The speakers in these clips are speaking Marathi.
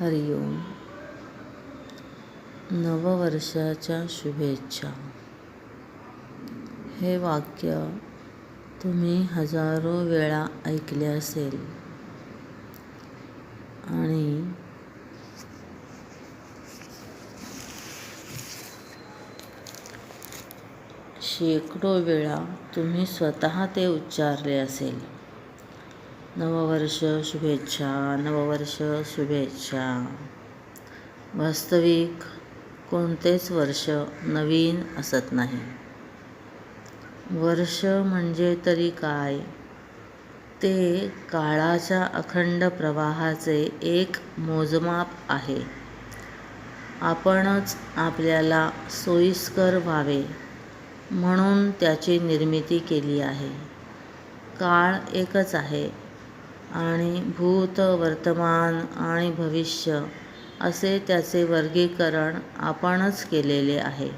हरिओम नववर्षाच्या शुभेच्छा. हे वाक्य तुम्ही हजारो वेळा ऐकले असेल. आणि शेकडो वेळा तुम्ही स्वतः ते उच्चारले असेल. नववर्ष शुभेच्छा नववर्ष शुभेच्छा. वास्तविक कोणतेच वर्ष नवीन असत नाही. वर्ष म्हणजे तरी काय? ते काळाच्या अखंड प्रवाहाचे एक मोजमाप आहे. आपणच आपल्याला सोयीस्कर व्हावे म्हणून त्याची निर्मिती केली आहे. काळ एकच आहे. आणि भूत वर्तमान आणि भविष्य असे त्याचे वर्गीकरण आपणच केलेले आहे.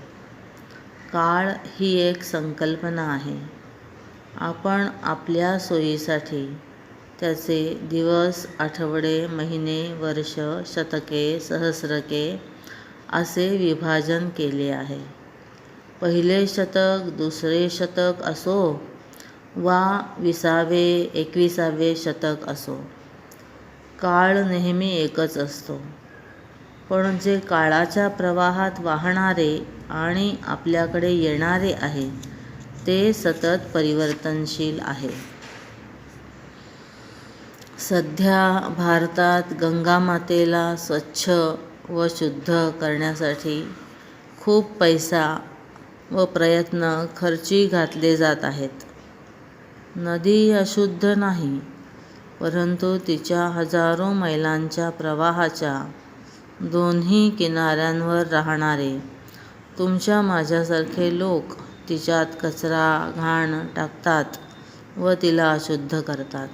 काळ ही एक संकल्पना आहे. आपण आपल्या सोयीसाठी त्याचे दिवस आठवडे महिने वर्ष शतके सहस्रके असे विभाजन केले आहे. पहिले शतक दुसरे शतक असो वा विसावे एकविसावे शतक असो. काळ नेहमी एकच असतो. पण जे काळाच्या प्रवाहात वाहणारे आणि आपल्याकडे येणारे आहे ते सतत परिवर्तनशील आहे. सध्या भारतात गंगामातेला स्वच्छ व शुद्ध करण्यासाठी खूप पैसा व प्रयत्न खर्ची घातले जात आहेत. नदी अशुद्ध नाही परंतु तिच्या हजारो मैलांच्या प्रवाहाच्या दोन्ही किनाऱ्यांवर राहणारे तुमच्या माझ्यासारखे लोक तिच्यात कचरा घाण टाकतात व तिला अशुद्ध करतात.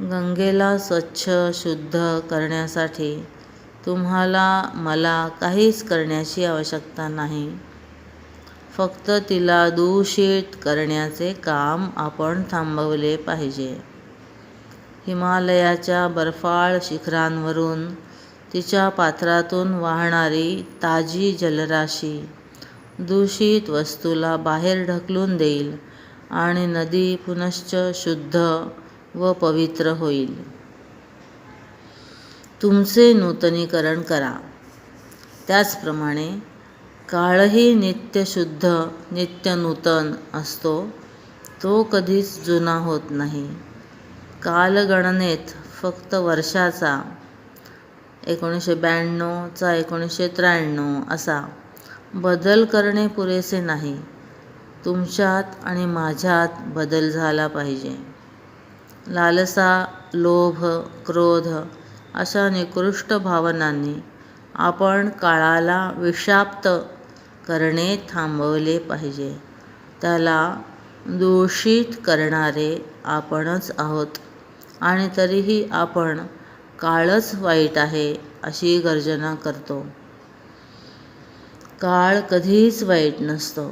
गंगेला स्वच्छ शुद्ध करण्यासाठी तुम्हाला मला काहीच करण्याची आवश्यकता नाही. फक्त तिला दूषित करण्याचे काम आपण थांबवले पाहिजे. हिमालयाच्या बर्फाळ शिखरांवरून तिच्या पात्रातून वाहणारी ताजी जलराशी दूषित वस्तूला बाहेर ढकलून देईल आणि नदी पुनश्च शुद्ध व पवित्र होईल. तुमचे नूतनीकरण करा. त्याचप्रमाणे काळही नित्य शुद्ध नित्य नूतन असतो. तो कधीच जुना होत नाही. कालगणनेत फक्त वर्षाचा एकोणीसशे ब्याण्णवचा एकोणीसशे त्र्याण्णव असा बदल करणे पुरेसे नाही. तुमच्यात आणि माझ्यात बदल झाला पाहिजे. लालसा लोभ क्रोध अशा निकृष्ट भावनांनी आपण काळाला विषाप्त करणे थांबवले पाहिजे. त्याला दूषित करणारे आपणच आहोत. आणि तरीही आपण काळच वाईट आहे अशी गर्जना करतो. काळ कधीच वाईट नसतो.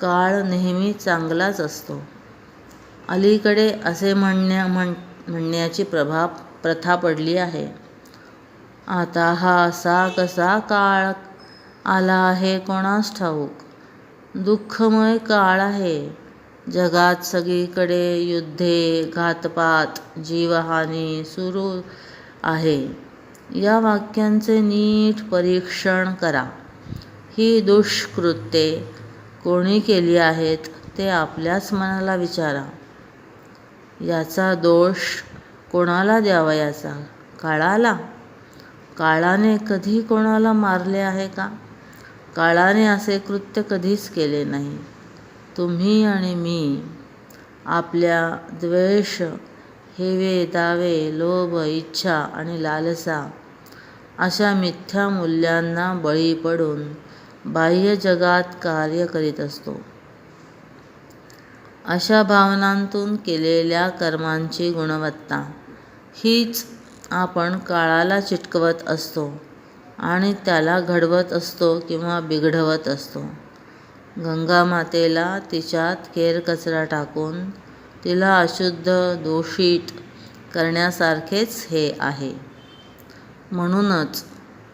काळ नेहमी चांगलाच असतो. अलीकडे असे म्हणण्या म्हण म्हणण्याची प्रभा प्रथा पडली आहे. आता हा असा कसा काळ आला आहे कोणास ठाऊक? दुःखमय काळ आहे. जगात सगळीकडे युद्धे घातपात जीवहानी सुरू आहे. या वाक्यांचे नीट परीक्षण करा. ही दुष्कृत्ये कोणी केली आहेत ते आपल्याच मनाला विचारा. याचा दोष कोणाला द्यावा याचा? काळाला? काळाने कधी कोणाला मारले आहे का? काळाने असे कृत्य कधीच केले नाही. तुम्ही आणि मी आपल्या द्वेष हेवे दावे लोभ इच्छा आणि लालसा अशा मिथ्या मूल्यांना बळी पडून बाह्य जगात कार्य करीत असतो. अशा भावनांतून केलेल्या कर्मांची गुणवत्ता हीच आपण काळाला चिटकवत असतो. आणि त्याला घडवत असतो किंवा बिघडवत असतो. गंगामातेला तिच्यात केरकचरा टाकून तिला अशुद्ध दूषित करण्यासारखेच हे आहे. म्हणूनच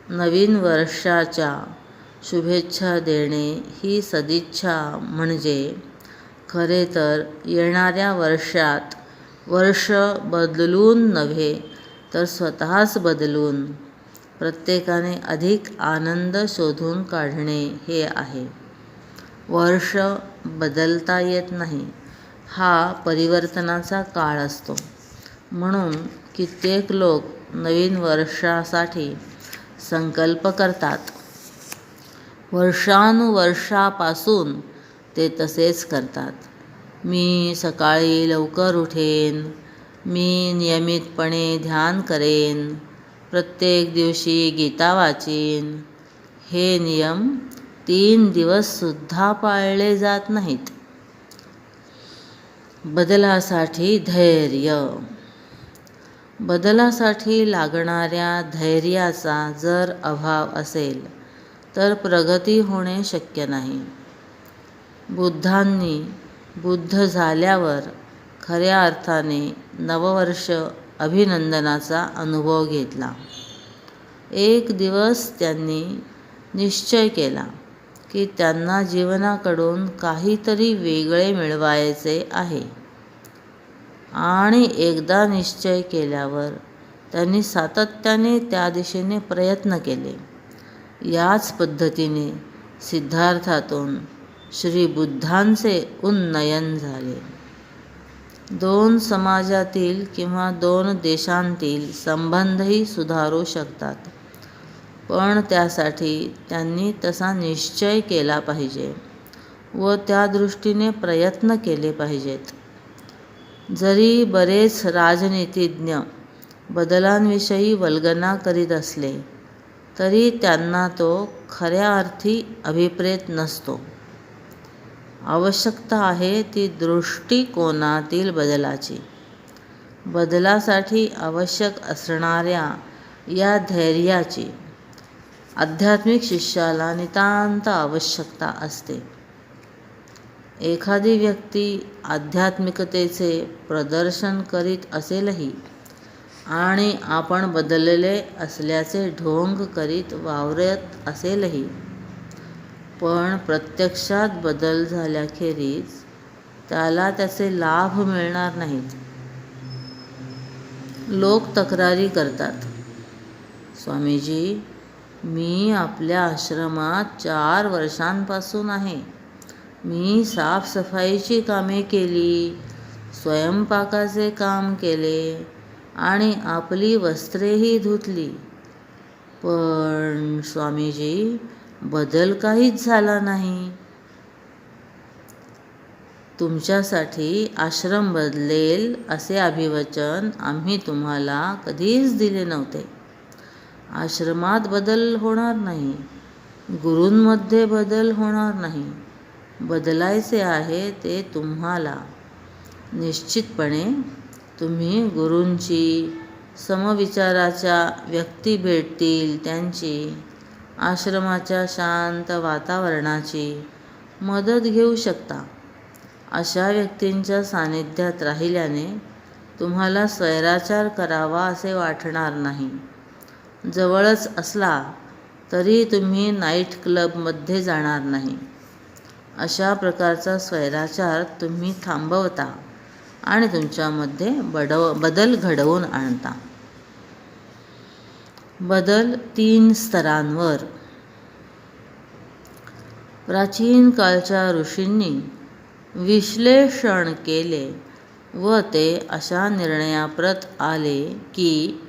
नवीन वर्षाच्या शुभेच्छा देणे ही सदिच्छा म्हणजे खरे तर येणाऱ्या वर्षात वर्ष बदलून नव्हे तर स्वतःच बदलून प्रत्येकाने अधिक आनंद शोधून काढणे हे आहे. वर्ष बदलता येत नाही. हा परिवर्तनाचा काळ असतो. म्हणून कित्येक लोक नवीन वर्षासाठी संकल्प करतात. वर्षानुवर्षापासून ते तसेच करतात. मी सकाळी लवकर उठेन. मी नियमितपणे ध्यान करेन. प्रत्येक दिवशी गीता वाचीन. हे नियम तीन दिवससुद्धा पाळले जात नाहीत. बदलासाठी धैर्य. बदलासाठी लागणाऱ्या धैर्याचा जर अभाव असेल तर प्रगती होणे शक्य नाही. बुद्धांनी बुद्ध झाल्यावर खऱ्या अर्थाने नववर्ष अभिनंदनाचा अनुभव घेतला. एक दिवस त्यांनी निश्चय केला की त्यांना जीवनाकडून काहीतरी वेगळे मिळवायचे आहे. आणि एकदा निश्चय केल्यावर त्यांनी सातत्याने त्या दिशेने प्रयत्न केले. याच पद्धतीने सिद्धार्थातून श्री बुद्धांचे उन्नयन झाले. दोन समाजातील किंवा दोन देशांतील संबंधही सुधारू शकतात. पण त्यासाठी त्यांनी तसा निश्चय केला पाहिजे व त्या दृष्टीने प्रयत्न केले पाहिजेत. जरी बरेच राजनीतिज्ञ बदलांविषयी वल्गना करीत असले तरी त्यांना तो खऱ्या अर्थी अभिप्रेत नसतो. आवश्यकता आहे ती दृष्टिकोनातील बदलाची. बदलासाठी आवश्यक असणाऱ्या या धैर्याची आध्यात्मिक शिष्याला नितांत आवश्यकता असते. एखादी व्यक्ती आध्यात्मिकतेचे प्रदर्शन करीत असेलही आणि आपण बदलले असल्याचे ढोंग करीत वावरत असेलही पण प्रत्यक्षात बदल झाल्याखेरीज त्याला त्याचे लाभ मिळणार नाहीत लोक तक्रारी करतात. स्वामीजी मी आपल्या आश्रमात चार वर्षांपासून आहे. मी साफसफाईची कामे केली स्वयंपाकाचे काम केले आणि आपली वस्त्रेही धुतली. पण स्वामीजी बदल काहीच झाला नाही. तुमच्यासाठी आश्रम बदलेल असे अभिवचन आम्ही तुम्हाला कधीच दिले नव्हते. आश्रमात बदल होणार नाही. गुरूंमध्ये बदल होणार नाही. बदलायचे आहे ते तुम्हाला. निश्चितपणे तुम्ही गुरूंची समविचाराच्या व्यक्ती भेटतील त्यांची. आश्रमाच्या शांत वातावरणाची मदत घेऊ शकता. अशा व्यक्तींच्या सानिध्यात राहिल्याने तुम्हाला स्वैराचार करावा असे वाटणार नाही. जवळच असला तरी तुम्ही नाईट क्लबमध्ये जाणार नाही. अशा प्रकारचा स्वैराचार तुम्ही थांबवता आणि तुमच्यामध्ये बडव बदल घडवून आणता. बदल तीन स्तरांवर. प्राचीन काळच्या ऋषींनी विश्लेषण केले व ते अशा निर्णयाप्रत आले की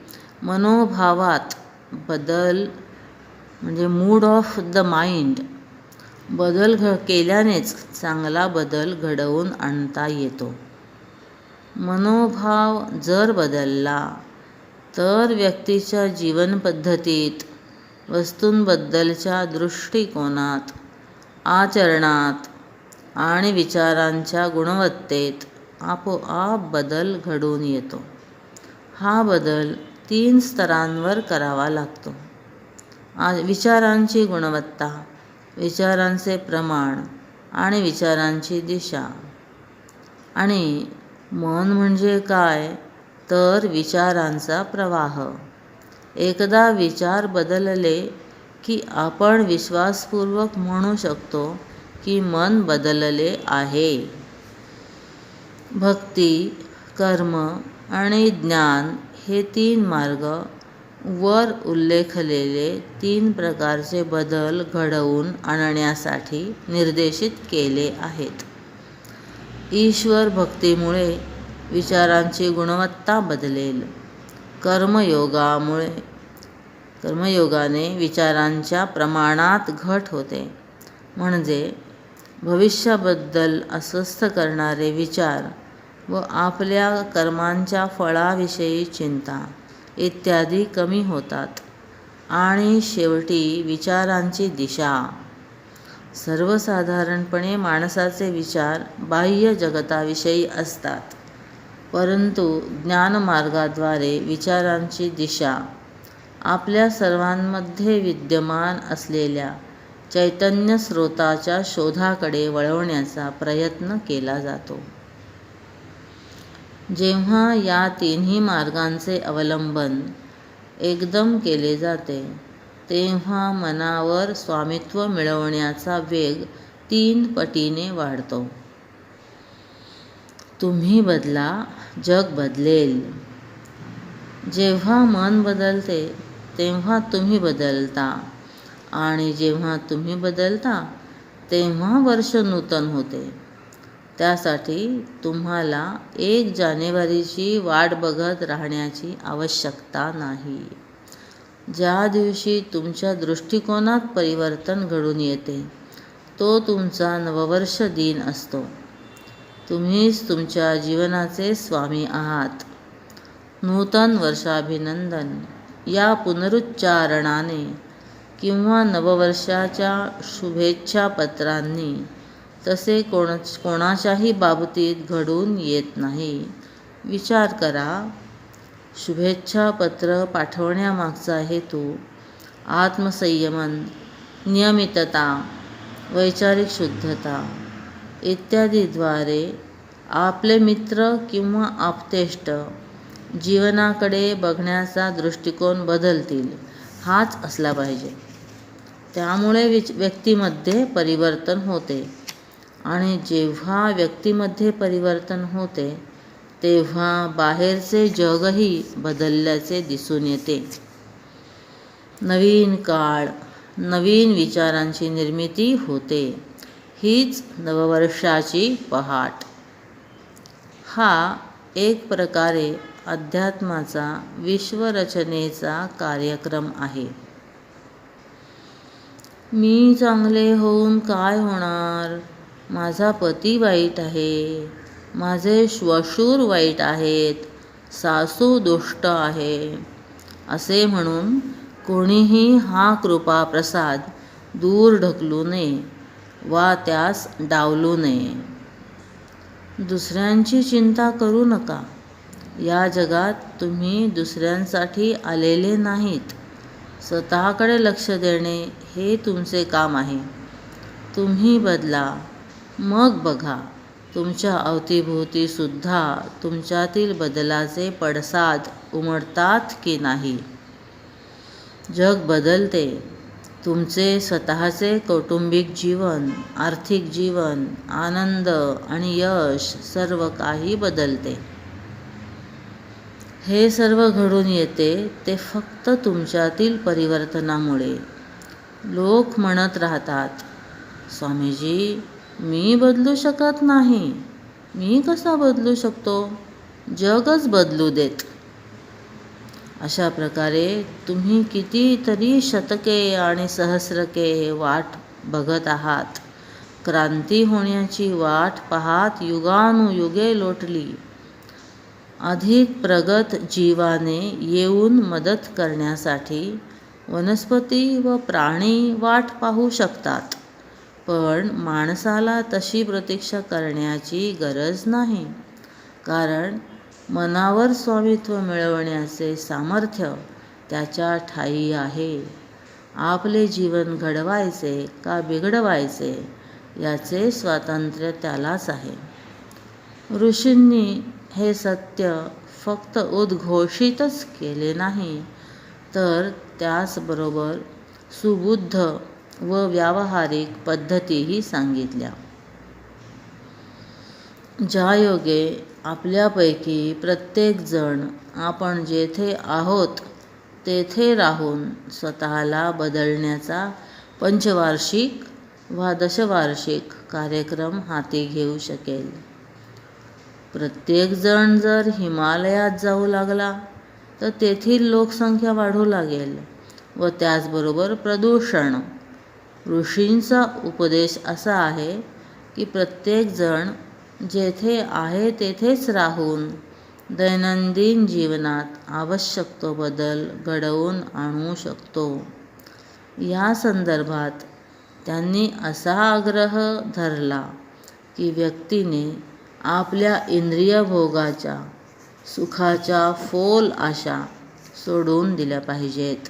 मनोभावात बदल म्हणजे मूड ऑफ द माइंड बदल घ केल्यानेच चांगला बदल घडवून आणता येतो. मनोभाव जर बदलला तर व्यक्तीच्या जीवनपद्धतीत वस्तूंबद्दलच्या दृष्टिकोनात आचरणात आणि विचारांच्या गुणवत्तेत आपोआप बदल घडून येतो. हा बदल तीन स्तरांवर करावा लागतो. आ विचारांची गुणवत्ता विचारांचे प्रमाण आणि विचारांची दिशा. आणि मन म्हणजे काय? तर विचारांचा प्रवाह. एकदा विचार बदलले की आपण विश्वासपूर्वक म्हणू शकतो की मन बदलले आहे. भक्ती कर्म आणि ज्ञान हे तीन मार्ग वर उल्लेखलेले तीन प्रकारचे बदल घडवून आणण्यासाठी निर्देशित केले आहेत. ईश्वर भक्तीमुळे विचारांची गुणवत्ता बदलेल. कर्मयोगामुळे कर्मयोगाने विचारांच्या प्रमाणात घट होते. म्हणजे भविष्याबद्दल अस्वस्थ करणारे विचार व आपल्या कर्मांच्या फळाविषयी चिंता इत्यादी कमी होतात. आणि शेवटी विचारांची दिशा. सर्वसाधारणपणे माणसाचे विचार बाह्य जगताविषयी असतात. परंतु ज्ञानमार्गाद्वारे विचारांची दिशा आपल्या सर्वांमध्ये विद्यमान असलेल्या चैतन्य स्रोताच्या शोधाकडे वळवण्याचा प्रयत्न केला जातो. जेव्हा या तिन्ही मार्गांचे अवलंबन एकदम केले जाते तेव्हा मनावर स्वामित्व मिळवण्याचा वेग तीन पटीने वाढतो. तुम्ही बदला जग बदलेल. जेव्हा मन बदलते तेव्हा तुम्ही बदलता. आणि जेव्हा तुम्ही बदलता तेव्हा वर्ष नूतन होते. त्यासाठी तुम्हाला एक जानेवारीची वाट बघत राहण्याची आवश्यकता नाही. ज्या दिवशी तुमच्या दृष्टिकोनात परिवर्तन घडून येते तो तुमचा नववर्ष दिन असतो. तुम्हीच तुमच्या जीवनाचे स्वामी आहात. नूतन वर्षाभिनंदन. या पुनरुच्चारणाने किंवा नववर्षाच्या शुभेच्छा पत्रांनी तसे कोण कोणाच्याही बाबतीत घडून येत नाही. विचार करा. शुभेच्छा पत्र पाठवण्यामागचा हेतू आत्मसंयमन नियमितता वैचारिक शुद्धता. इत्यादीद्वारे आपले मित्र किंवा आप्तेष्ट जीवनाकडे बघण्याचा दृष्टिकोन बदलतील हाच असला पाहिजे. त्यामुळे विच व्यक्तीमध्ये परिवर्तन होते. आणि जेव्हा व्यक्तीमध्ये परिवर्तन होते तेव्हा बाहेरचे जगही बदलल्याचे दिसून येते. नवीन काळ नवीन विचारांची निर्मिती होते. हीच नववर्षाची पहाट. हा एक प्रकारे अध्यात्माचा विश्वरचनेचा कार्यक्रम आहे. मी चांगले होऊन काय होणार? माझा पती वाईट आहे. माझे श्वशूर वाईट आहेत. सासू दुष्ट आहे. असे म्हणून कोणीही हा कृपा प्रसाद दूर ढकलू नये. वा त्यास डावलू नये. दुसऱ्यांची चिंता करू नका. या जगात तुम्ही दुसऱ्यांसाठी आलेले नाहीत. स्वतःकडे लक्ष देणे हे तुमचे काम आहे. तुम्ही बदला. मग बघा. तुमच्या अवतीभोवतीसुद्धा तुमच्यातील बदलाचे पडसाद उमटतात की नाही? जग बदलते. तुमचे स्वतःचे कौटुंबिक जीवन आर्थिक जीवन आनंद आणि यश सर्व काही बदलते. हे सर्व घडून येते ते फक्त तुमच्यातील परिवर्तनामुळे. लोक म्हणत राहतात स्वामीजी मी बदलू शकत नाही. मी कसा बदलू शकतो? जगच बदलू देत. अशा प्रकारे तुम्ही कितीतरी शतके आणि सहस्रके वाट बघत आहात. क्रांती होण्याची वाट पाहात युगानुयुगे लोटली. अधिक प्रगत जीवाने येऊन मदत करण्यासाठी वनस्पती व प्राणी वाट पाहू शकतात पण माणसाला तशी प्रतीक्षा करण्याची गरज नाही. कारण मनावर स्वामित्व मिळवण्याचे सामर्थ्य त्याच्या ठायी आहे. आपले जीवन घडवायचे का बिघडवायचे याचे स्वातंत्र्य त्यालाच आहे. ऋषींनी हे सत्य फक्त उद्घोषितच केले नाही तर त्याचबरोबर सुबुद्ध व व्यावहारिक पद्धतीही सांगितल्या. ज्यायोगे आपल्यापैकी प्रत्येकजण आपण जेथे आहोत तेथे राहून स्वतःला बदलण्याचा पंचवार्षिक वा दशवार्षिक कार्यक्रम हाती घेऊ शकेल. प्रत्येकजण जर हिमालयात जाऊ लागला तर तेथील लोकसंख्या वाढू लागेल व त्याचबरोबर प्रदूषण. ऋषींचा उपदेश असा आहे की प्रत्येकजण जेथे आहे तेथेच राहून दैनंदिन जीवनात आवश्यक तो बदल घडवून आणू शकतो. या संदर्भात त्यांनी असा आग्रह धरला की व्यक्तीने आपल्या इंद्रिय भोगाच्या सुखाच्या फोल आशा सोडून दिल्या पाहिजेत.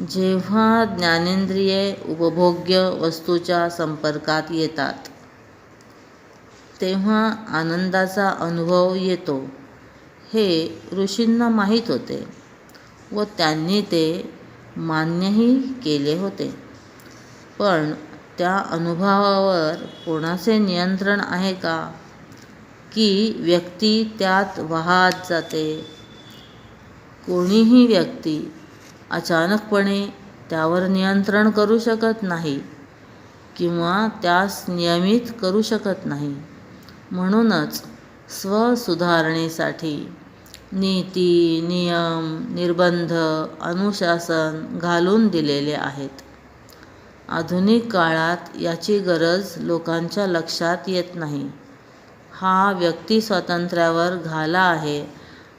जेव्हा ज्ञानेंद्रिये उपभोग्य वस्तूच्या संपर्कात येतात तेव्हा आनंदाचा अनुभव येतो. हे ऋषींना माहीत होते व त्यांनी ते मान्यही केले होते. पण त्या अनुभवावर कोणाचे नियंत्रण आहे का? की व्यक्ती त्यात वाहत जाते? कोणीही व्यक्ती अचानकपणे त्यावर नियंत्रण करू शकत नाही किंवा त्यास नियमित करू शकत नाही. म्हणूनच स्वसुधारणेसाठी नीती नियम निर्बंध अनुशासन घालून दिलेले आहेत. आधुनिक काळात याची गरज लोकांच्या लक्षात येत नाही. हा व्यक्ती स्वातंत्र्यावर घाला आहे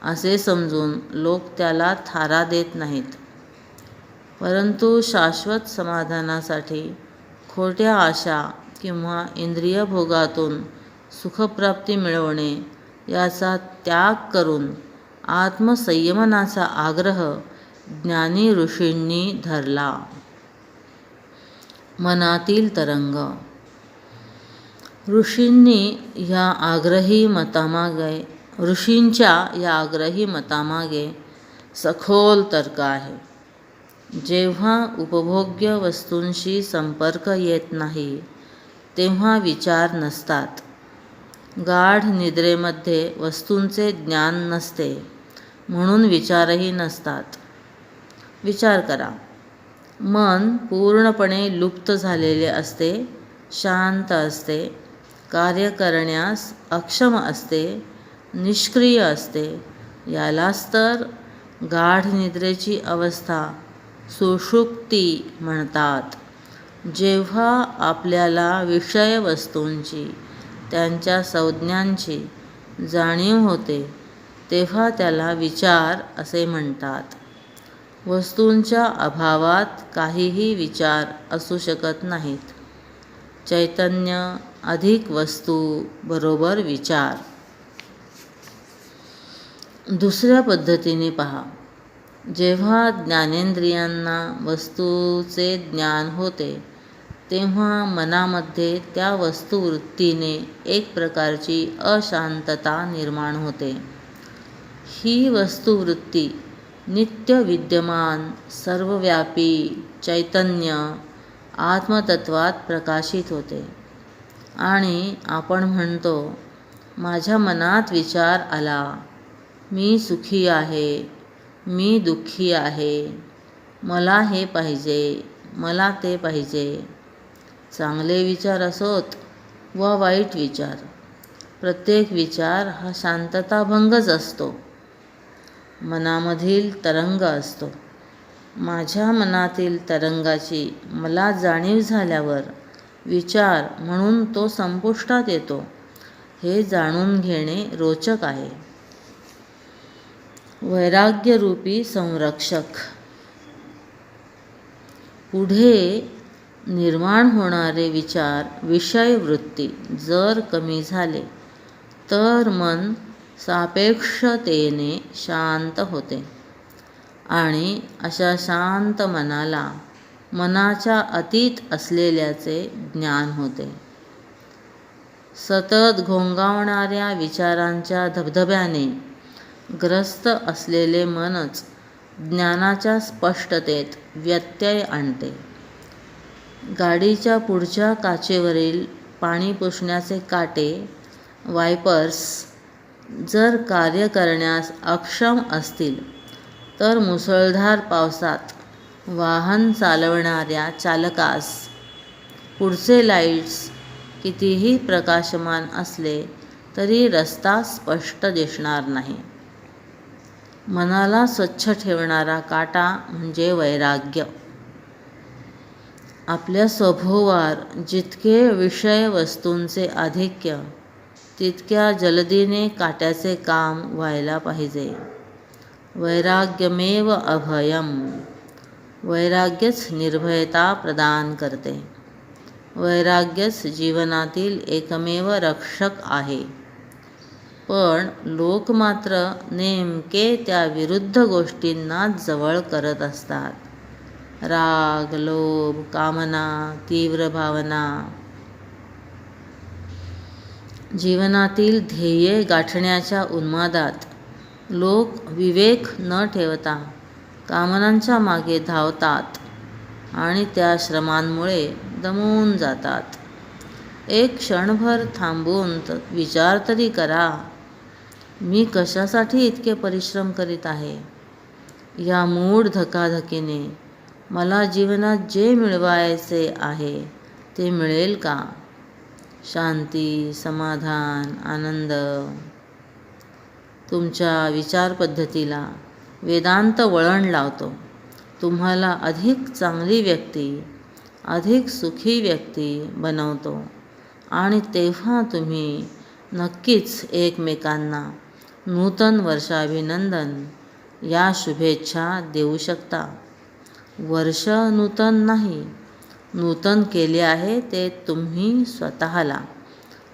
असे समजून लोक त्याला थारा देत नाहीत. परंतु शाश्वत समाधानासाठी खोट्या आशा किंवा इंद्रिय भोगातून सुखप्राप्ती मिळवणे याचा त्याग करून आत्मसंयमनाचा आग्रह ज्ञानी ऋषींनी धरला. मनातील तरंग. ऋषींनी या आग्रही मतामागे ऋषींच्या या आग्रही मतामागे सखोल तर्क आहे. जेव्हा उपभोग्य वस्तूंशी संपर्क येत नाही तेव्हा विचार नसतात. गाढ निद्रेमध्ये वस्तूंचे ज्ञान नसते म्हणून विचारही नसतात. विचार करा. मन पूर्णपणे लुप्त झालेले असते शांत असते कार्य करण्यास अक्षम असते निष्क्रिय असते. यालाच तर गाढ निद्रेची अवस्था सुषुप्ती म्हणतात. जेव्हा आपल्याला विषय वस्तूंची त्यांच्या संज्ञांची जाणीव होते तेव्हा त्याला विचार असे म्हणतात. वस्तूंच्या अभावात काहीही विचार असू शकत नाहीत. चैतन्य अधिक वस्तू बरोबर विचार. दुसऱ्या पद्धतीने पहा. जेव्हा ज्ञानेंद्रियांना वस्तूचे ज्ञान होते तेव्हा मनामध्ये त्या वस्तुवृत्तीने एक प्रकारची अशांतता निर्माण होते. ही वस्तुवृत्ती नित्य विद्यमान सर्वव्यापी चैतन्य आत्मतत्वात प्रकाशित होते. आणि आपण म्हणतो माझ्या मनात विचार आला. मी सुखी आहे. मी दुःखी आहे. मला हे पाहिजे. मला ते पाहिजे. चांगले विचार असोत व वाईट विचार. प्रत्येक विचार हा शांतताभंगच असतो. मनामधील तरंग असतो. माझ्या मनातील तरंगाची मला जाणीव झाल्यावर विचार म्हणून तो संपुष्टात येतो. हे जाणून घेणे रोचक आहे. वैराग्यरूपी संरक्षक. पुढे निर्माण होणारे विचार विषयवृत्ती जर कमी झाले तर मन सापेक्षतेने शांत होते. आणि अशा शांत मनाला मनाच्या अतीत असलेल्याचे ज्ञान होते. सतत घोंगावणाऱ्या विचारांच्या धबधब्याने ग्रस्त असलेले मनच ज्ञानाच्या स्पष्टतेत व्यत्यय आणते. गाडीच्या पुढच्या काचेवरील पाणी पुसण्याचे काटे वायपर्स जर कार्य करण्यास अक्षम असतील तर मुसळधार पावसात वाहन चालवणाऱ्या चालकास पुढचे लाईट्स कितीही प्रकाशमान असले तरी रस्ता स्पष्ट दिसणार नाही. मनाला स्वच्छ ठेवणारा काटा म्हणजे वैराग्य. आपल्या स्वभोवार जितके विषय वस्तूंचे आधिक्य तितक्या जलदीने काट्याचे काम व्हायला पाहिजे. वैराग्यमेव अभयम वैराग्यच निर्भयता प्रदान करते. वैराग्यच जीवनातील एकमेव रक्षक आहे. पण लोक मात्र नेमके त्या विरुद्ध गोष्टींना जवळ करत असतात. राग लोभ कामना तीव्र भावना. जीवनातील ध्येये गाठण्याच्या उन्मादात लोक विवेक न ठेवता कामनांच्या मागे धावतात आणि त्या श्रमांमुळे दमून जातात. एक क्षणभर थांबून विचार तरी करा मी कशासाठी इतके परिश्रम करीत आहे? या मूढ धकाधकीने मला जीवनात जे मिळवायचे आहे ते मिळेल का? शांती समाधान आनंद. तुमच्या विचारपद्धतीला वेदांत वळण लावतो. तुम्हाला अधिक चांगली व्यक्ती अधिक सुखी व्यक्ती बनवतो. आणि तेव्हा तुम्ही नक्कीच एकमेकांना नूतन वर्षाभिनंदन या शुभेच्छा देऊ शकता. वर्ष नूतन नाही. नूतन केले आहे ते तुम्ही स्वतःला.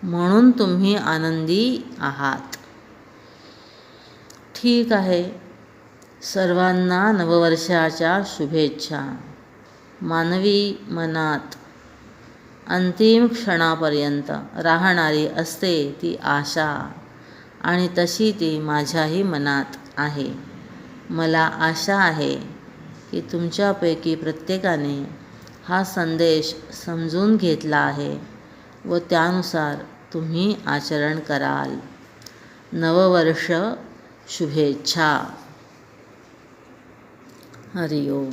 म्हणून तुम्ही आनंदी आहात. ठीक आहे. सर्वांना नववर्षाच्या शुभेच्छा. मानवी मनात अंतिम क्षणापर्यंत राहणारी असते ती आशा आणि तशी ती माझ्याही मनात आहे. मला आशा आहे की तुमच्यापैकी प्रत्येकाने हा संदेश समजून घेतला आहे व त्यानुसार तुम्ही आचरण कराल. नववर्ष शुभेच्छा. हरिओम.